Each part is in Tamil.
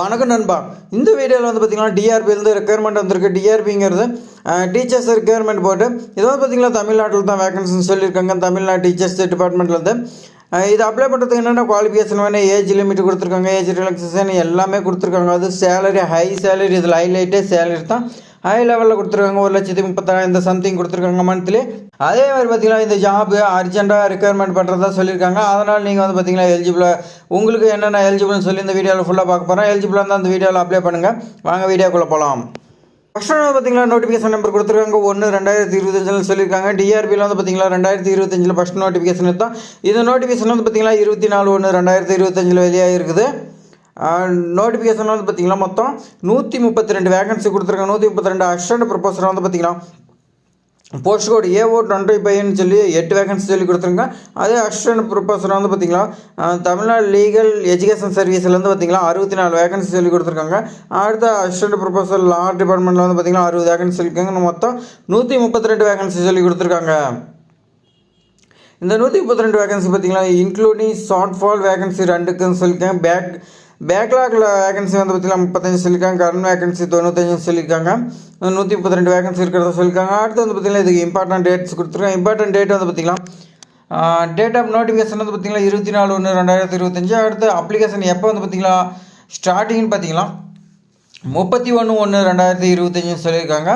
வணக்கம் நண்பா. இந்த வீடியோவில் வந்து பார்த்தீங்கன்னா டிஆர்பிலேருந்து ரெக்குயர்மெண்ட் வந்திருக்கு. டிஆர்பிங்கிறது டீச்சர்ஸ் ரெக்குயர்மெண்ட் போட்டு இது வந்து பார்த்தீங்கன்னா தமிழ்நாட்டில் தான் வேகன்சின்னு சொல்லியிருக்காங்க. தமிழ்நாடு டீச்சர்ஸ் டிபார்ட்மெண்ட்லேருந்து இது அப்ளை பண்ணுறதுக்கு என்னென்ன குவாலிஃபிகேஷன் வேணும்? ஏஜ் லிமிட் கொடுத்துருக்காங்க. ஏஜ் ரிலாக்ஸேஷன் எல்லாமே கொடுத்துருக்காங்க. அது சேலரி ஹை சேலரி இதில் ஹைலைட்டே சேலரி தான். ஹை லெவலில் கொடுத்துருக்காங்க ஒரு லட்சத்தி முப்பத்தாயிரம் இந்த சம்திங் கொடுத்துருக்காங்க மந்த்லி அதே மாதிரி பார்த்தீங்கன்னா இந்த ஜாப் அர்ஜென்ட்டாக ரெக்குயர்மெண்ட் பண்ணுறதா சொல்லியிருக்காங்க. அதனால் நீங்கள் வந்து பார்த்தீங்கன்னா எலிஜிபிளாக உங்களுக்கு என்னென்ன எலிஜிபிள்னு சொல்லி இந்த வீடியோவில் ஃபுல்லாக பார்க்க போகிறோம் எலிஜிபிளாக இருந்தால் அந்த வீடியோவில் அப்ளை பண்ணுங்கள் வாங்க வீடியோக்குள்ளே போகலாம் ஃபஸ்ட் ஒன்று பார்த்தீங்கன்னா நோட்டிஃபிகேஷன் நம்பர் கொடுத்துருக்காங்க. ஒன்று ரெண்டாயிரத்தி இருபத்தஞ்சில் சொல்லியிருக்காங்க. டிஆர்பியில் வந்து பார்த்தீங்கன்னா ரெண்டாயிரத்தி இருபத்தஞ்சில் ஃபஸ்ட் நோட்டிஃபிகேஷன் தான் இந்த நோட்டிஃபிகேஷன் வந்து பார்த்தீங்கன்னா இருபத்தி நாலு ஒன்று ரெண்டாயிரத்தி இருபத்தஞ்சில் வெளியாக இருக்குது நோட்டிஃபிகேஷன் வந்து பார்த்தீங்கன்னா மொத்தம் நூற்றி முப்பத்தி ரெண்டு வேகன்சி கொடுத்துருக்காங்க. நூற்றி முப்பத்தி ரெண்டு அசிஸ்டன்ட் ப்ரொபோசர் வந்து பார்த்தீங்கன்னா போஸ்ட் கோட் ஏஓ டுவெண்ட்டி ஃபைவ்னு சொல்லி எட்டு வேகன்சி சொல்லி கொடுத்துருங்க அதே அசிஸ்டன்ட் ப்ரொபோசர் வந்து பார்த்தீங்களா தமிழ்நாடு லீகல் எஜுகேஷன் சர்வீஸ்லேருந்து பார்த்தீங்களா அறுபத்தி நாலு வேகன்சி சொல்லி கொடுத்துருக்காங்க. அடுத்த அசிஸ்டன்ட் ப்ரொபோசர் லா டிபார்ட்மெண்ட்டில் வந்து பார்த்தீங்கன்னா அறுபது வேகன்சி சொல்லியிருக்காங்க மொத்தம் நூற்றி முப்பத்தி ரெண்டு வேகன்சி சொல்லி கொடுத்துருக்காங்க. இந்த நூற்றி முப்பத்தி ரெண்டு வேகன்சி பார்த்தீங்கன்னா இன்க்ளூடிங் ஷார்ட் ஃபால் வேகன்சி ரெண்டுக்குன்னு சொல்லியிருக்காங்க. பேக் பேக்லாகில் வேகன்சி வந்து பார்த்தீங்கன்னா முப்பத்தஞ்சு சொல்லியிருக்காங்க கரண்ட் வேகன்சி தொண்ணூத்தஞ்சு சொல்லியிருக்காங்க நூற்றி முப்பத்தி ரெண்டு வேகன்சி இருக்கிறத சொல்லியிருக்காங்க அடுத்து வந்து பார்த்தீங்கன்னா இதுக்கு இம்பார்ட்டன்ட் டேட்ஸ் கொடுத்துருக்காங்க. இம்பார்ட்டன்ட் டேட் வந்து பார்த்தீங்கன்னா டேட் ஆஃப் நோட்டிஃபிகேஷன் வந்து பார்த்தீங்கன்னா இருபத்தி நாலு ஒன்று ரெண்டாயிரத்தி இருபத்தஞ்சு அடுத்து அப்ளிகேஷன் எப்போ வந்து பார்த்தீங்கன்னா ஸ்டார்டிங்னு பார்த்தீங்கன்னா முப்பத்தி ஒன்று ஒன்று ரெண்டாயிரத்தி இருபத்தஞ்சுன்னு சொல்லியிருக்காங்க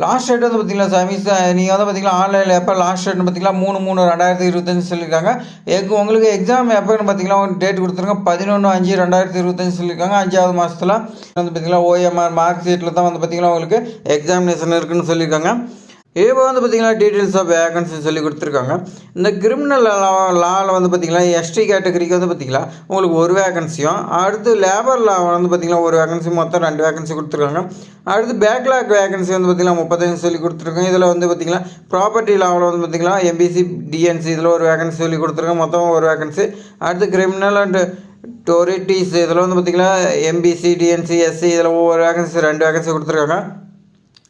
லாஸ்ட் டேட் வந்து பார்த்தீங்கன்னா சர்வீஸ் நீங்கள் வந்து பார்த்தீங்கன்னா ஆன்லைனில் எப்போ லாஸ்ட் டேட்னு பார்த்தீங்கன்னா மூணு மூணு ரெண்டாயிரத்தி இருபத்தஞ்சு சொல்லியிருக்காங்க. எக் உங்களுக்கு எக்ஸாம் எப்போன்னு பார்த்தீங்கன்னா டேட் கொடுத்துருங்க. பதினொன்று அஞ்சு ரெண்டாயிரத்தி இருபத்தஞ்சு சொல்லியிருக்காங்க. அஞ்சாவது மாதத்தில் வந்து பார்த்தீங்கன்னா ஓஎம்ஆர் மார்க் ஷீட்டில் தான் வந்து பார்த்தீங்கன்னா உங்களுக்கு எக்ஸாமினேஷன் இருக்குன்னு சொல்லியிருக்காங்க. இப்போ வந்து பார்த்தீங்கன்னா டீட்டெயில்ஸ் ஆஃப் வேகன்சி சொல்லி கொடுத்துருக்காங்க. இந்த கிரிமினல் லாவில் வந்து பார்த்தீங்கன்னா எஸ்டி கேட்டகரிக்கு வந்து பார்த்தீங்கன்னா உங்களுக்கு ஒரு வேகன்சியும் அடுத்து லேபர் லா வந்து பார்த்தீங்கன்னா ஒரு வேகன்சி மொத்தம் ரெண்டு வேகன்சி கொடுத்துருக்காங்க. அடுத்து பேக்லாக் வேகன்சி வந்து பார்த்தீங்கன்னா முப்பத்தஞ்சு சொல்லி கொடுத்துருக்காங்க. இதில் வந்து பார்த்தீங்கன்னா ப்ராப்பர்ட்டி லாவில் வந்து பார்த்தீங்கன்னா எம்பிசி டிஎன்சி இதில் ஒரு வேகன்சி சொல்லி கொடுத்துருக்காங்க. மொத்தம் ஒரு வேகன்சி அடுத்து கிரிமினல் அண்ட் டொரிட்டிஸ் இதில் வந்து பார்த்தீங்கன்னா எம்பிசி டிஎன்சி எஸ்சி இதில் ஒவ்வொரு வேகன்சி ரெண்டு வேகன்சி கொடுத்துருக்காங்க.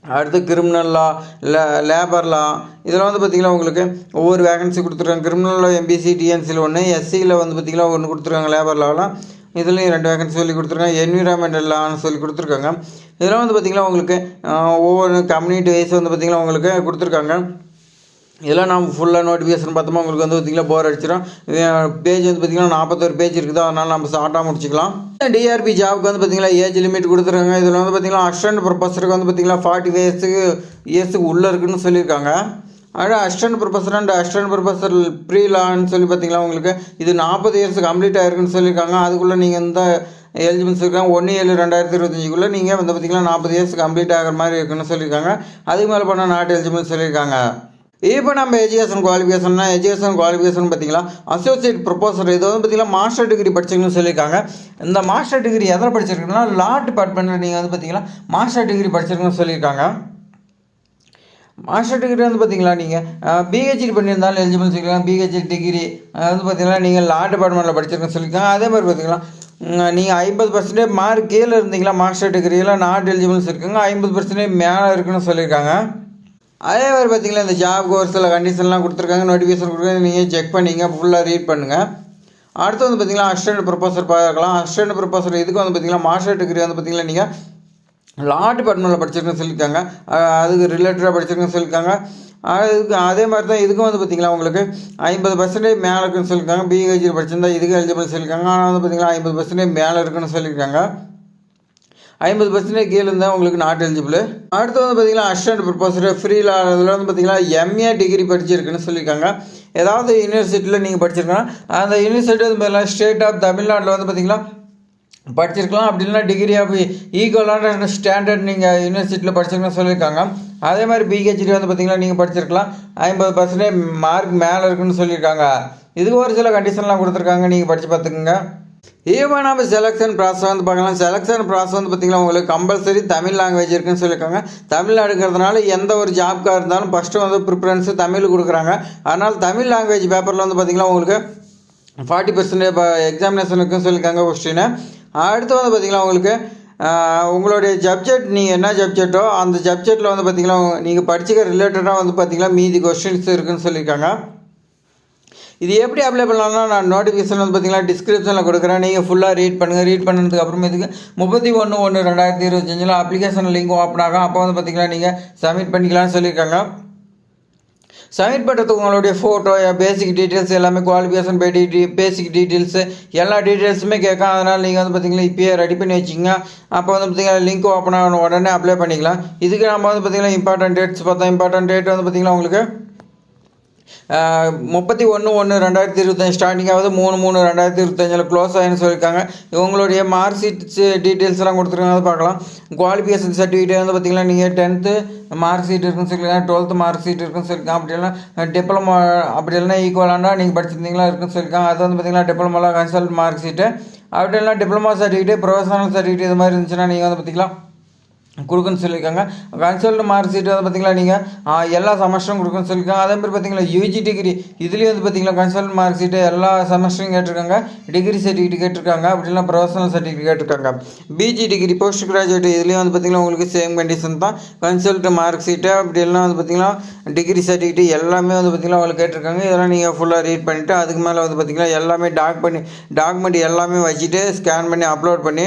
அடுத்து கிரிமினல் லா லே லேபர் லா இதில் வந்து பார்த்திங்கன்னா உங்களுக்கு? ஒவ்வொரு வேகன்சி கொடுத்துருக்காங்க. கிரிமினலில் எம்பிசி டிஎன்சியில் ஒன்று எஸ்சியில் வந்து பார்த்திங்கன்னா ஒன்று கொடுத்துருக்காங்க லேபர் லாவில் இதுலேயும் ரெண்டு வேகன்சி சொல்லி கொடுத்துருக்காங்க. என்விரான்மெண்டல் லான்னு சொல்லி கொடுத்துருக்காங்க. இதெல்லாம் வந்து பார்த்திங்கன்னா உங்களுக்கு ஒவ்வொரு கம்யூனிட்டி வைஸ் வந்து பார்த்திங்கன்னா உங்களுக்கு கொடுத்துருக்காங்க. இதெல்லாம் நம்ம ஃபுல்லாக நோட்டிஃபிகேஷன் பார்த்தோமா உங்களுக்கு வந்து பார்த்திங்கன்னா போர் அடிச்சிடும் பேஜ் வந்து பார்த்திங்கன்னா நாற்பத்தொரு பேஜ் இருக்குது அதனால் நம்ம ஷார்ட்டாக முடிச்சிக்கலாம். டிஆர்பி ஜாப்க்கு வந்து பார்த்திங்கன்னா ஏஜ் லிமிட் கொடுத்துருக்காங்க. இதில் வந்து பார்த்திங்கன்னா அசிஸ்டன்ட் ப்ரொஃபஸருக்கு வந்து பார்த்திங்கன்னா ஃபார்ட்டி இயர்ஸுக்கு இயர்ஸுக்கு உள்ளே இருக்குன்னு சொல்லியிருக்காங்க. ஆனால் assistant professor and assistant professor pre லான்னு சொல்லி பார்த்தீங்களா உங்களுக்கு இது நாற்பது இயர்ஸ் கம்ப்ளீட் ஆயிருக்குன்னு சொல்லியிருக்காங்க. அதுக்குள்ளே நீங்கள் இந்த எலிஜிபிள்ஸ் இருக்காங்க ஒன்று ஏழு ரெண்டாயிரத்தி இருபத்தஞ்சுக்குள்ளே நீங்கள் வந்து பார்த்திங்கன்னா நாற்பது இயர்ஸ் கம்ப்ளீட் ஆகிற மாதிரி இருக்குன்னு சொல்லியிருக்காங்க. அதுக்கு மேலே பண்ணால் நாட் எலிஜிபிள்னு சொல்லியிருக்காங்க. இப்போ நம்ம எஜுகேஷன் குவாலிஃபிகேஷன்னா எஜுகேஷன் குவாலிஃபிகேஷன் பார்த்தீங்களா? அசோசியேட் ப்ரொபோசர் இது வந்து பார்த்தீங்கன்னா மாஸ்டர் டிகிரி படிச்சிங்கன்னு சொல்லியிருக்காங்க. இந்த மாஸ்டர் டிகிரி எதில் படிச்சிருக்கீங்கன்னா லா டிபார்ட்மெண்ட்டில் நீங்கள் வந்து பார்த்தீங்கன்னா மாஸ்டர் டிகிரி படிச்சிருக்கணும்னு சொல்லியிருக்காங்க. மாஸ்டர் டிகிரி வந்து பார்த்தீங்களா நீங்கள் பிஹெச்டி பண்ணியிருந்தாலும் எலிஜிபிள் சொல்லியிருக்காங்க. பிஹெச்டி டிகிரி வந்து பார்த்தீங்கன்னா நீங்கள் லா டிபார்ட்மெண்ட்டில் படிச்சிருக்கேன்னு சொல்லியிருக்காங்க. அதே மாதிரி பார்த்தீங்கன்னா நீங்கள் ஐம்பது பர்சன்டேஜ் மார்க் கீழே இருந்தீங்களா மாஸ்டர் டிகிரியில் நாட் எலிஜிபிள்ஸ் இருக்காங்க ஐம்பது பர்சன்டேஜ் மேலே இருக்குன்னு சொல்லியிருக்காங்க. அதே மாதிரி பார்த்தீங்களா இந்த ஜாப் கோர்ஸில் கண்டிஷன்லாம் கொடுத்துருக்காங்க நோட்டிஃபிகேஷன் கொடுக்குறாங்க நீங்கள் செக் பண்ணிங்க ஃபுல்லாக ரீட் பண்ணுங்கள் அடுத்து வந்து பார்த்தீங்கன்னா அசிஸ்டன்ட் ப்ரொஃபஸர் பார்க்கலாம் அசிஸ்டன்ட் ப்ரொஃபஸர் இதுக்கு வந்து பார்த்தீங்கன்னா மாஸ்டர் டிகிரி வந்து பார்த்தீங்கன்னா நீங்கள் லா டிபார்ட்மெண்ட்டில் படிச்சிருக்கேன்னு சொல்லியிருக்காங்க. அதுக்கு ரிலேட்டடாக படிச்சிருக்கேன்னு சொல்லியிருக்காங்க. அதுக்கு அதே மாதிரி தான் இதுக்கும் வந்து பார்த்திங்களா உங்களுக்கு ஐம்பது பர்சன்டேஜ் மேலே இருக்குன்னு சொல்லியிருக்காங்க. பிஹெச்டி படிச்சிருந்தா இதுக்கு எலிஜிபிள் சொல்லியிருக்காங்க. ஆனால் வந்து பார்த்திங்கன்னா ஐம்பது பர்சன்டேஜ் மேலே இருக்குன்னு சொல்லியிருக்காங்க. ஐம்பது பர்சன்டேஜ் கீழே இருந்தால் உங்களுக்கு நாட் எலிஜிபிள் அடுத்து வந்து பார்த்தீங்கன்னா அசிஸ்டன்ட் ப்ரொஃபஸர் ஃப்ரீல அதில் வந்து பார்த்தீங்கன்னா எம்ஏ டிகிரி படிச்சிருக்குன்னு சொல்லியிருக்காங்க. ஏதாவது யூனிவர்சிட்டியில் நீங்கள் படிச்சிருக்கலாம் அந்த யூனிவர்சிட்டி வந்து பார்த்தீங்கன்னா ஸ்டேட் ஆஃப் தமிழ்நாட்டில் வந்து பார்த்தீங்கன்னா படிச்சிருக்கலாம். அப்படி டிகிரி ஆஃப் ஈக்குவலான ஸ்டாண்டர்ட் நீங்கள் யூனிவர்சிட்டியில் படிச்சிருக்கணும்னு சொல்லியிருக்காங்க. அதே மாதிரி பிஹெச்டி வந்து பார்த்தீங்கன்னா நீங்கள் படிச்சிருக்கலாம். ஐம்பது பர்சன்டேஜ் மார்க் மேலே இருக்குன்னு சொல்லியிருக்காங்க. இதுக்கு ஒரு சில கண்டிஷன்லாம் கொடுத்துருக்காங்க. நீங்கள் படித்து பார்த்துக்குங்க. ஈவன் நம்ம செலெக்ஷன் ப்ராசஸ் வந்து பார்க்கலாம். செலெக்ஷன் ப்ராசஸ் வந்து பார்த்திங்கன்னா உங்களுக்கு கம்பல்சரி தமிழ் லாங்குவேஜ் இருக்குன்னு சொல்லியிருக்காங்க. தமிழ் எடுக்கிறதுனால எந்த ஒரு ஜாப்க்காக இருந்தாலும் ஃபஸ்ட்டு வந்து ப்ரிஃபரன்ஸு தமிழ் கொடுக்குறாங்க. அதனால் தமிழ் லாங்குவேஜ் பேப்பரில் வந்து பார்த்திங்கன்னா உங்களுக்கு ஃபார்ட்டி பர்சன்டேஜ் இப்போ இருக்குன்னு சொல்லியிருக்காங்க கொஸ்டின் அடுத்து வந்து பார்த்திங்கன்னா உங்களுக்கு உங்களுடைய சப்ஜெக்ட் நீங்கள் என்ன சப்ஜெக்டோ அந்த சப்ஜெக்டில் வந்து பார்த்திங்கன்னா நீங்கள் படிச்சுக்க ரிலேட்டடாக வந்து பார்த்திங்கன்னா மீதி கொஸ்டின்ஸ் இருக்குன்னு சொல்லியிருக்காங்க. இது எப்படி அப்ளை பண்ணலாம்னா நான் நோட்டிஃபிகேஷன் வந்து பார்த்தீங்கன்னா டிஸ்கிரிப்ஷனில் கொடுக்குறேன். நீங்கள் ஃபுல்லாக ரீட் பண்ணுங்கள் ரீட் பண்ணதுக்கு அப்புறமேட்டுக்கு முப்பத்தி ஒன்று ஒன்று ரெண்டாயிரத்தி இருபத்தஞ்சில் அப்ளிகேஷன் லிங்க் ஓப்பன் ஆகும். அப்போ வந்து பார்த்தீங்கன்னா நீங்கள் சப்மிட் பண்ணிக்கலாம்னு சொல்லியிருக்காங்க. சப்மிட் பண்ணுறதுக்கு உங்களுடைய ஃபோட்டோ பேசிக் டீட்டெயில்ஸ் எல்லாமே குவாலிஃபிகேஷன் பை டீ பேசிக் டீட்டெயில்ஸு எல்லா டீட்டெயில்ஸுமே கேட்கும். அதனால் நீங்கள் வந்து பார்த்தீங்கன்னா இப்போயே ரெடி பண்ணி வச்சிங்க அப்போ வந்து பார்த்தீங்கன்னா லிங்க் ஓப்பன் ஆகணும் உடனே அப்ளை பண்ணிக்கலாம். இதுக்கு நம்ம வந்து பார்த்தீங்கன்னா இம்பார்ட்டன்ட் டேட்ஸ் பார்த்தோம். இம்பார்ட்டன்ட் டேட் வந்து பார்த்தீங்கன்னா உங்களுக்கு முப்பத்தி ஒன்று ஒன்று ரெண்டாயிரத்தி இருபத்தஞ்சி ஸ்டார்டிங்காவது மூணு மூணு ரெண்டாயிரத்தி இருபத்தஞ்சில் க்ளோஸ் ஆகின்னு சொல்லியிருக்காங்க. இவங்களுடைய மார்க் ஷீட்ஸ் டீட்டெயில்ஸ்லாம் கொடுத்துருக்காங்க. அதை பார்க்கலாம். குவாலிஃபிகேஷன் சர்டிஃபிகேட் வந்து பார்த்தீங்கன்னா நீங்கள் டென்த்து மார்க் ஷீட் இருக்குன்னு சொல்லியிருக்காங்க. டுவெல்த்து மார்க் ஷீட் இருக்குன்னு சொல்லியிருக்காங்க. அப்படி இல்லைனா டிப்ளமோ அப்படி இல்லைனா ஈக்குவலாண்டா நீங்கள் படிச்சிருந்தீங்களா இருக்குன்னு சொல்லியிருக்காங்க. அது வந்து பார்த்தீங்கன்னா டிப்ளமோலாம் கன்சல்ட் மார்க் ஷீட்டு அப்படி இல்லைனா டிப்ளமோ சர்டிஃபிகேட் ப்ரொஃபஷனல் சர்டிஃபிகேட் இது மாதிரி இருந்துச்சுன்னா நீங்கள் வந்து பார்த்தீங்களா கொடுக்குன்னு சொல்லியிருக்காங்க. கன்சல்ட் மார்க் ஷீட் வந்து பார்த்திங்களா நீங்கள் எல்லா செமஸ்டரும் கொடுக்குன்னு சொல்லியிருக்காங்க. அதே மாதிரி பார்த்தீங்களா யூஜி டிகிரி இதுலேயும் வந்து பார்த்திங்களா கன்சல்ட் மார்க் ஷீட்டு எல்லா செமஸ்டரும் கேட்டிருக்காங்க. டிகிரி சர்டிஃபிகேட் கேட்டிருக்காங்க. அப்படின்னா ப்ரொஃபஷனல் சர்டிஃபிகேட் கேட்டிருக்காங்க. பிஜி டிகிரி போஸ்ட் கிராஜுவேட் இதுலேயும் வந்து பார்த்திங்கன்னா உங்களுக்கு சேம் கண்டிஷன் தான். கன்சல்ட் மார்க் ஷீட்டு அப்படி எல்லாம் வந்து பார்த்தீங்கன்னா டிகிரி சர்டிஃபிகேட் எல்லாமே வந்து பார்த்திங்கன்னா அவங்களுக்கு கேட்டிருக்காங்க. இதெல்லாம் நீங்கள் ஃபுல்லாக ரீட் பண்ணிவிட்டு அதுக்கு மேலே வந்து பார்த்திங்கன்னா எல்லாமே டாக் பண்ணி டாக்குமெண்ட் எல்லாமே வச்சுட்டு ஸ்கேன் பண்ணி அப்லோட் பண்ணி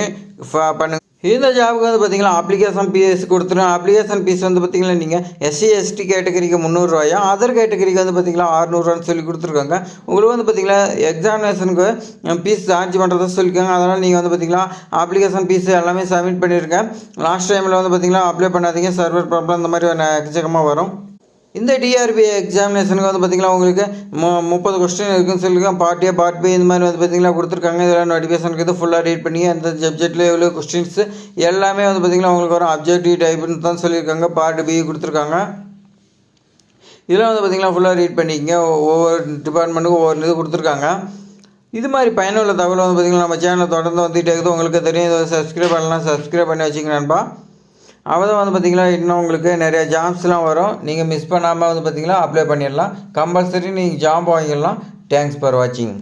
பண்ணு இந்த ஜாபுக்கு வந்து பார்த்தீங்கன்னா அப்ளிகேஷன் ஃபீஸ் கொடுத்துரும் அப்ளிகேஷன் ஃபீஸ் வந்து பார்த்தீங்கன்னா நீங்கள் எஸ்சி எஸ்டி கேட்டகரிக்கு முந்நூறுரூவாயும் அதர் கேட்டகரிக்கு வந்து பார்த்தீங்கன்னா அறுநூறுவான்னு சொல்லி கொடுத்துருக்காங்க. உங்களுக்கு வந்து பார்த்திங்கன்னா எக்ஸாமினேஷனுக்கு ஃபீஸ் சார்ஜ் பண்ணுறதா சொல்லியிருக்காங்க அதனால் நீங்கள் வந்து பார்த்தீங்கன்னா அப்ளிகேஷன் ஃபீஸ் எல்லாமே சப்மிட் பண்ணியிருக்கேன் லாஸ்ட் டைமில் வந்து பார்த்தீங்கன்னா அப்ளை பண்ணாதீங்க. சர்வர் ப்ராப்ளம் இந்த மாதிரி எக்கச்சக்கமாக வரும். இந்த டிஆர்பி எக்ஸாமினேஷனுக்கு வந்து பார்த்திங்கன்னா உங்களுக்கு மு முப்பது கொஸ்டின் இருக்குன்னு சொல்லியிருக்கேன் பார்ட் ஏ பார்ட் பி இந்த மாதிரி வந்து பார்த்திங்கன்னா கொடுத்துருக்காங்க. இதெல்லாம் நோட்டிஃபிகேஷன் இருக்குது ஃபுல்லாக ரீட் பண்ணி அந்த சப்ஜெக்டில் எவ்வளோ கொஸ்டின்ஸ் எல்லாமே வந்து பார்த்திங்கன்னா உங்களுக்கு வரும். அப்ஜெக்டிவ் டைப்னு தான் சொல்லியிருக்காங்க பார்ட் பி கொடுத்துருக்காங்க. இதெல்லாம் வந்து பார்த்திங்கன்னா ஃபுல்லாக ரீட் பண்ணிக்கங்க. ஒவ்வொரு டிபார்ட்மெண்ட்டுக்கும் ஒவ்வொரு இது கொடுத்துருக்காங்க. இது மாதிரி பயனுள்ள தகவல் வந்து பார்த்திங்கன்னா நம்ம சேனலை தொடர்ந்து வந்துகிட்டே இருக்குது. உங்களுக்கு தெரியும் இதை சப்ஸ்கிரைப் பண்ணலாம். சப்ஸ்கிரைப் பண்ணி வச்சுங்க நண்பா. அப்போ தான் வந்து பார்த்திங்கன்னா இன்னும் உங்களுக்கு நிறைய ஜாப்ஸ்லாம் வரும். நீங்கள் மிஸ் பண்ணாமல் வந்து பார்த்திங்கன்னா அப்ளை பண்ணிடலாம். கம்பல்சரி நீங்கள் ஜாப் வாங்கிடலாம். தேங்க்ஸ் ஃபார் வாட்சிங்